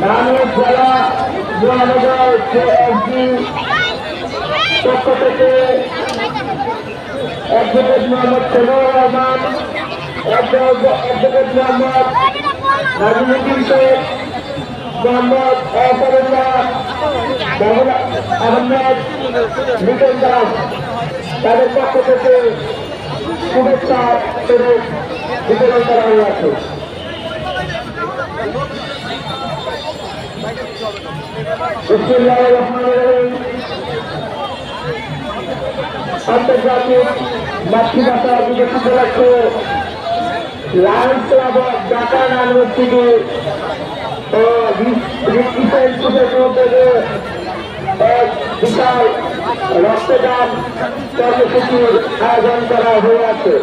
নানুর জেলা মহানগর পক্ষ থেকে অ্যাডভোকেট মোহাম্মদ সেনুর রহমান অ্যাডভোকেট মোহাম্মদ নাজিমুদ্দিন শেখ মোহাম্মদ আসাদুল্লাহ আহমেদ লিটন দাস তাদের পক্ষ থেকে শুভেচ্ছা স্বরূপ বিতরণ করা হয়েছে বিসমিল্লাহির আন্তর্জাতিক মাতৃভাষা দিবস উপলক্ষে Lions Club of Dhaka University ও মধ্যে এক বিশাল রক্তদান কর্মসূচির আয়োজন করা হয়েছে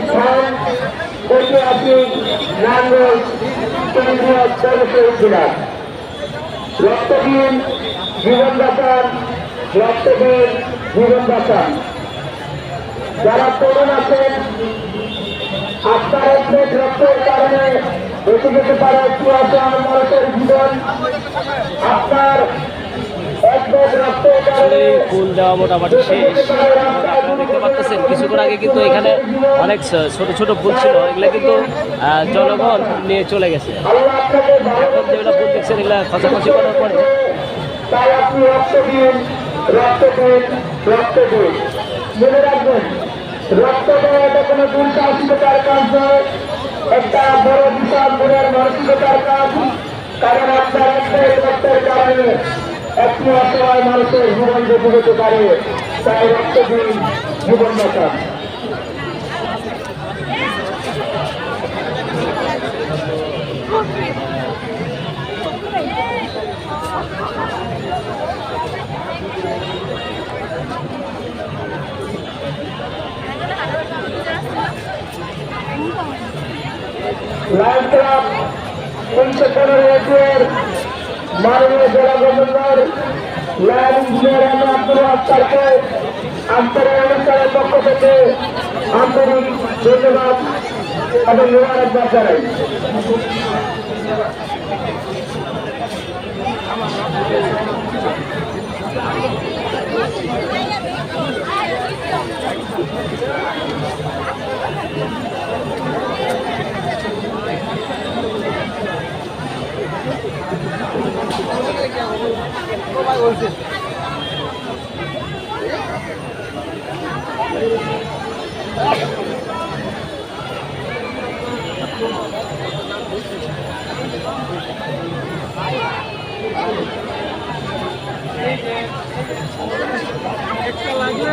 স্থান ঐতিহাসিক নারায়ণগঞ্জ কেন্দ্রীয় জেলা রক্তহীন জীবন বাঁচান রক্তহীন জীবন বাঁচান। যারা তরুণ আছেন আপনার এক রক্তের কারণে বেঁচে যেতে পারে চুয়াশা মানুষের জীবন। আপনার এক ব্যাগ রক্তের কারণে ফুল দেওয়া মোটামুটি শেষ। আপনারা দেখতে পাচ্ছেন কিছুক্ষণ আগে কিন্তু এখানে অনেক ছোট ছোট ফুল ছিল। এগুলো কিন্তু জনগণ নিয়ে চলে গেছে। এখন যেগুলো ফুল দেখছেন, এগুলো খসাখসি করার পরে। একটা কারণ আপনার একটাই রক্তের কারণে একটি অসহায় মানুষের জীবন বেঁচে যেতে পারে তাই রক্ত দিন জীবন বাঁচান লাইন ক্লাব উনিশশো পনেরো একের মাননীয় জেলা গভর্নর লাইন ইঞ্জিনিয়ার আব্দুল আক্তারকে আজকের অনুষ্ঠানের পক্ষ থেকে আন্তরিক ধন্যবাদ এবং নিরাপদ জানাই Thank you. একটা লাগলে